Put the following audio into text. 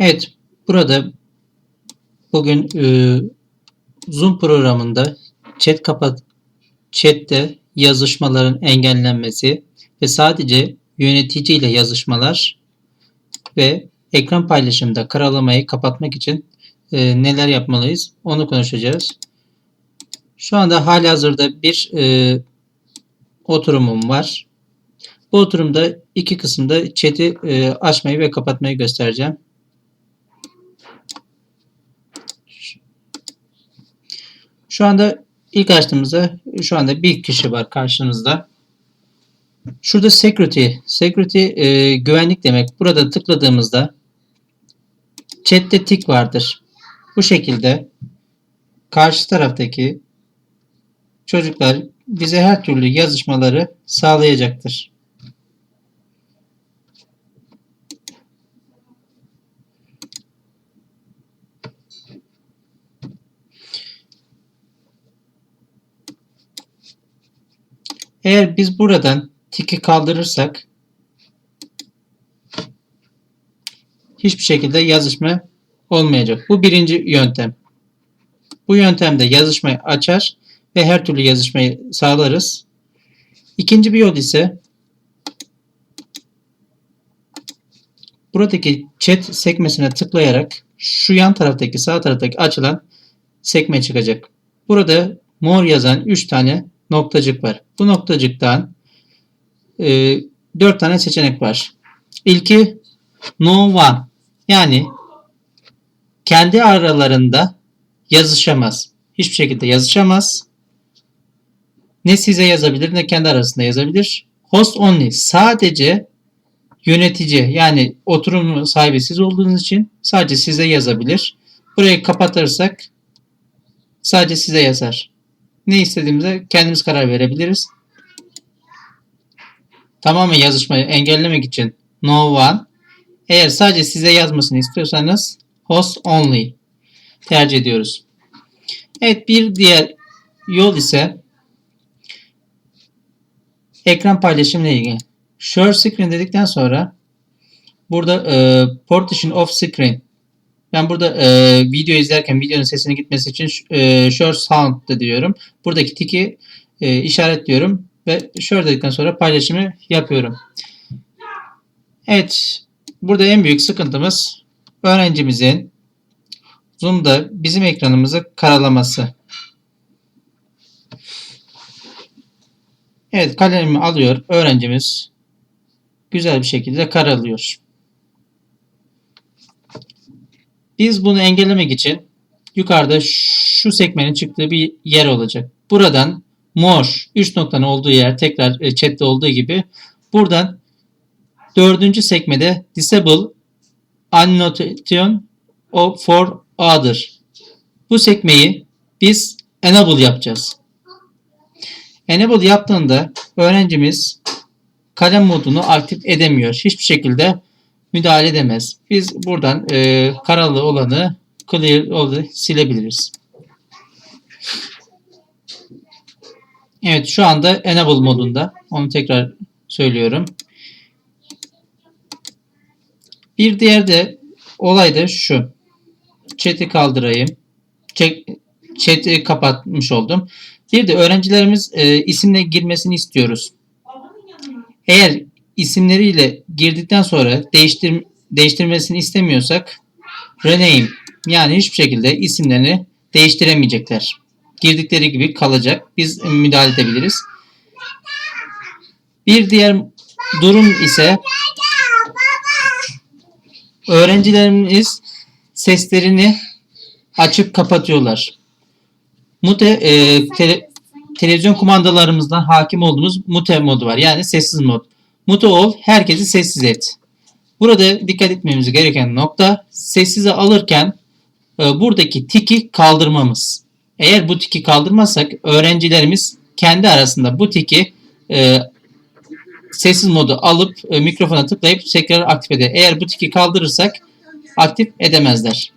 Evet, burada bugün e, Zoom programında chat kapat chatte yazışmaların engellenmesi ve sadece yönetici ile yazışmalar ve ekran paylaşımında karalamayı kapatmak için e, neler yapmalıyız onu konuşacağız. Şu anda halihazırda bir e, oturumum var. Bu oturumda iki kısımda chat'i e, açmayı ve kapatmayı göstereceğim. Şu anda ilk açtığımızda şu anda bir kişi var karşınızda. Şurada security, security e, güvenlik demek. Burada tıkladığımızda chat'te tik vardır. Bu şekilde karşı taraftaki çocuklar bize her türlü yazışmaları sağlayacaktır. Eğer biz buradan tiki kaldırırsak hiçbir şekilde yazışma olmayacak. Bu birinci yöntem. Bu yöntemde yazışmayı açar ve her türlü yazışmayı sağlarız. İkinci bir yol ise buradaki chat sekmesine tıklayarak şu yan taraftaki sağ taraftaki açılan sekme çıkacak. Burada mor yazan 3 tane noktacık var. Bu noktacıktan e, 4 tane seçenek var. İlki no one yani kendi aralarında yazışamaz. Hiçbir şekilde yazışamaz. Ne size yazabilir ne kendi arasında yazabilir. Host only sadece yönetici yani oturum sahibi siz olduğunuz için sadece size yazabilir. Burayı kapatırsak sadece size yazar. Ne istediğimize kendimiz karar verebiliriz. Tamamen yazışmayı engellemek için no one. Eğer sadece size yazmasını istiyorsanız host only tercih ediyoruz. Evet bir diğer yol ise ekran paylaşımı ile ilgili. Share screen dedikten sonra burada e, partition of screen ben burada e, video izlerken videonun sesini gitmesi için e, share sound da diyorum. Buradaki tiki e, işaretliyorum ve share dedikten sonra paylaşımı yapıyorum. Evet. Burada en büyük sıkıntımız öğrencimizin Zoom'da bizim ekranımızı karalaması. Evet kalemimi alıyor öğrencimiz. Güzel bir şekilde karalıyor. Biz bunu engellemek için yukarıda şu sekmenin çıktığı bir yer olacak. Buradan mor 3 noktanın olduğu yer tekrar e, chatte olduğu gibi buradan dördüncü sekmede disable annotation for other. Bu sekmeyi biz enable yapacağız. Enable yaptığında öğrencimiz kalem modunu aktif edemiyor. Hiçbir şekilde müdahale edemez. Biz buradan e, karalı olanı clear olanı silebiliriz. Evet şu anda enable modunda. Onu tekrar söylüyorum. Bir diğer de olay da şu. Chat'i kaldırayım. Chat'i kapatmış oldum. Bir de öğrencilerimiz e, isimle girmesini istiyoruz. Eğer isimleriyle girdikten sonra değiştir, değiştirmesini istemiyorsak rename yani hiçbir şekilde isimlerini değiştiremeyecekler. Girdikleri gibi kalacak. Biz müdahale edebiliriz. Bir diğer durum ise öğrencilerimiz seslerini açıp kapatıyorlar. Mute e, tele, televizyon kumandalarımızdan hakim olduğumuz mute modu var. Yani sessiz mod. Mute ol, herkesi sessiz et. Burada dikkat etmemiz gereken nokta sessize alırken e, buradaki tiki kaldırmamız. Eğer bu tiki kaldırmazsak öğrencilerimiz kendi arasında bu tiki e, sessiz modu alıp e, mikrofona tıklayıp tekrar aktif eder. Eğer bu tiki kaldırırsak aktif edemezler.